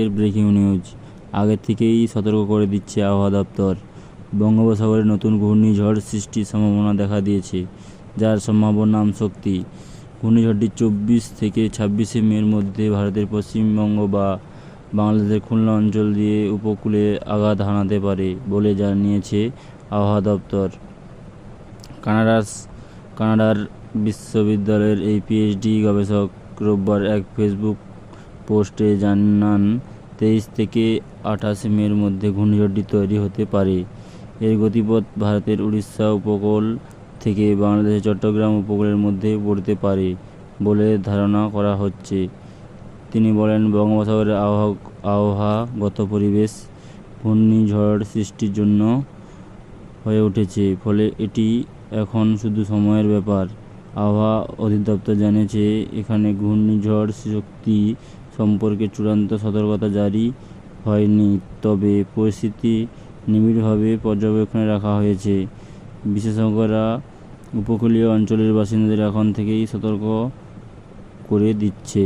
এর breaking news আগে থেকেই সতর্ক করে দিচ্ছে আবহাওয়া দপ্তর। বঙ্গোপসাগরে নতুন ঘূর্ণিঝড় সৃষ্টির সম্ভাবনা দেখা দিয়েছে, যার সম্ভাব্য নাম শক্তি। ঘূর্ণিঝড়টি চব্বিশ থেকে ছাব্বিশে মের মধ্যে ভারতের পশ্চিমবঙ্গ বা বাংলাদেশের খুলনা অঞ্চল দিয়ে উপকূলে আঘাত হানাতে পারে বলে জানিয়েছে আবহাওয়া দপ্তর। কানাডার কানাডার বিশ্ববিদ্যালয়ের এই পিএইচডি গবেষক রোববার এক ফেসবুক পোস্টে জানান, তেইশ থেকে আঠাশে মের মধ্যে ঘূর্ণিঝড়টি তৈরি হতে পারে। এর গতিপথ ভারতের উড়িষ্যা উপকূল থেকে বাংলাদেশের চট্টগ্রাম উপকূলের মধ্যে পড়তে পারে বলে ধারণা করা হচ্ছে। তিনি বলেন, বঙ্গোপসাগরের আবহাওয়া আবহাওয়াগত পরিবেশ ঘূর্ণিঝড় সৃষ্টির জন্য হয়ে উঠেছে, ফলে এটি এখন শুধু সময়ের ব্যাপার। আবহাওয়া অধিদপ্তর জানিয়েছে, এখানে ঘূর্ণিঝড় শক্তি সম্পর্কে চূড়ান্ত সতর্কতা জারি হয়নি, তবে পরিস্থিতি নিবিড়ভাবে পর্যবেক্ষণে রাখা হয়েছে। বিশেষজ্ঞরা উপকূলীয় অঞ্চলের বাসিন্দাদের এখন থেকেই সতর্ক করে দিচ্ছে।